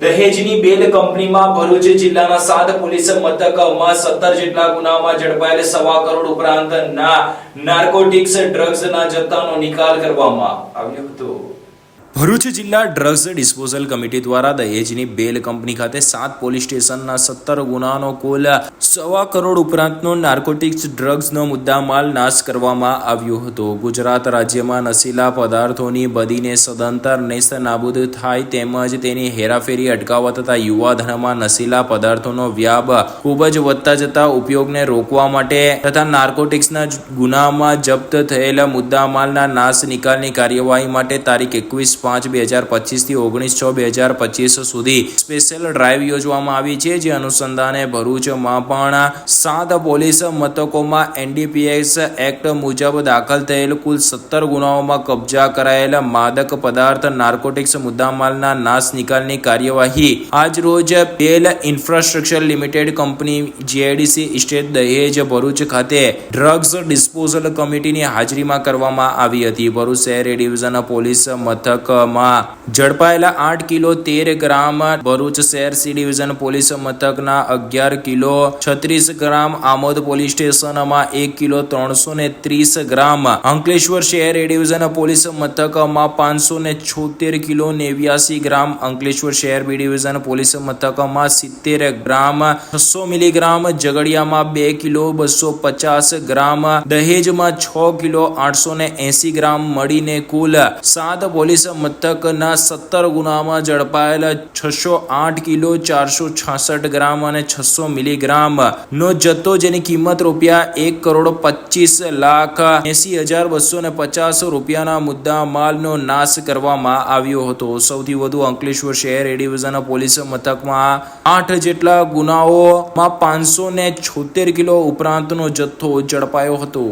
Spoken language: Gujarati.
દહેજની બેલ કંપનીમાં ભરૂચ જિલ્લાના સાત પોલીસ મથકમાં સત્તર જેટલા ગુનામાં ઝડપાયેલ સવા કરોડ ઉપરાંત ના નાર્કોટિક્સ ડ્રગ્સના જથ્થાનો નિકાલ કરવામાં આવ્યો હતો. ભરૂચ જિલ્લા ડ્રગ્સ ડિસ્પોઝલ કમિટી દ્વારા દહેજની બેલ કંપની ખાતે સાત પોલીસ સ્ટેશનના સત્તર ગુનાનો કુલ સવા કરોડ ઉપરાંતનો નાર્કોટિક્સ ડ્રગ્સનો મુદ્દામાલ નાશ કરવામાં આવ્યો હતો. ગુજરાત રાજ્યમાં નશીલા પદાર્થોની બદીને સદંતર નેસ્ત નાબૂદ થાય તેમજ તેની હેરાફેરી અટકાવવા તથા યુવાધનમાં નશીલા પદાર્થોનો વ્યાપ ખૂબ જ વધતા જતા ઉપયોગને રોકવા માટે તથા નાર્કોટિક્સના ગુનામાં જપ્ત થયેલા મુદ્દામાલના નાશ નિકાલની કાર્યવાહી માટે તારીખ એકવીસ પાંચ બે હજાર પચીસથી ઓગણીસ છ બે હજાર પચીસ સુધી સ્પેશિયલ ડ્રાઈવ યોજવામાં આવી છે. જે અનુસંધાને ભરૂચમાં પણ સાત પોલીસ મથકોમાં એનડીપીએસ એક્ટ મુજબ દાખલ થયેલ કુલ સત્તર ગુનાઓમાં કબજા કરાયેલ માદક પદાર્થ નાર્કોટિક્સ મુદ્દામાલના નાશ નિકાલની કાર્યવાહી. આજ રોજ Bell infrastructure limited company GIDC estate Dahej Bharuch ખાતે ડ્રગ્સ ડિસ્પોઝલ કમિટીની હાજરીમાં કરવામાં આવી હતી. ભરૂચ શહેર ડિવિઝન પોલીસ મથકમાં ઝડપાયેલા આઠ કિલો તેર ગ્રામ ભરૂચ શહેર સી ડિવિઝન પોલીસ મથકના અગિયાર કિલો છત્રીસ ગ્રામ આમોદ પોલીસ સ્ટેશનમાં એક કિલો ત્રણસો ને ત્રીસ ગ્રામ અંકલેશ્વર શહેર એ ડિવિઝન પોલીસ મથકમાં પાંચસો ને છોતેર કિલો નેવ્યાસી ગ્રામ અંકલેશ્વર શહેર બી ડિવિઝન પોલીસ મથકમાં સિત્તેર ગ્રામ છસો મિલીગ્રામ ઝઘડિયામાં બે કિલો બસો પચાસ ગ્રામ દહેજમાં છ કિલો આઠસો ને એસી ગ્રામ મળીને કુલ સાત પોલીસ મથકના સત્તર ગુનામાં ઝડપાયેલા છસો આઠ કિલો ચારસો છાસઠ ગ્રામ અને છસો મિલીગ્રામ નો જથ્થો જેની કિંમત રૂપિયા એક કરોડ પચીસ લાખ એસી હજાર બસો ને પચાસ રૂપિયાના મુદ્દા માલનો નાશ કરવામાં આવ્યો હતો. સૌથી વધુ અંકલેશ્વર શહેર એ ડિવિઝન પોલીસ મથકમાં આઠ જેટલા ગુનાઓમાં પાંચસો ને છોતેર કિલો ઉપરાંતનો જથ્થો ઝડપાયો હતો.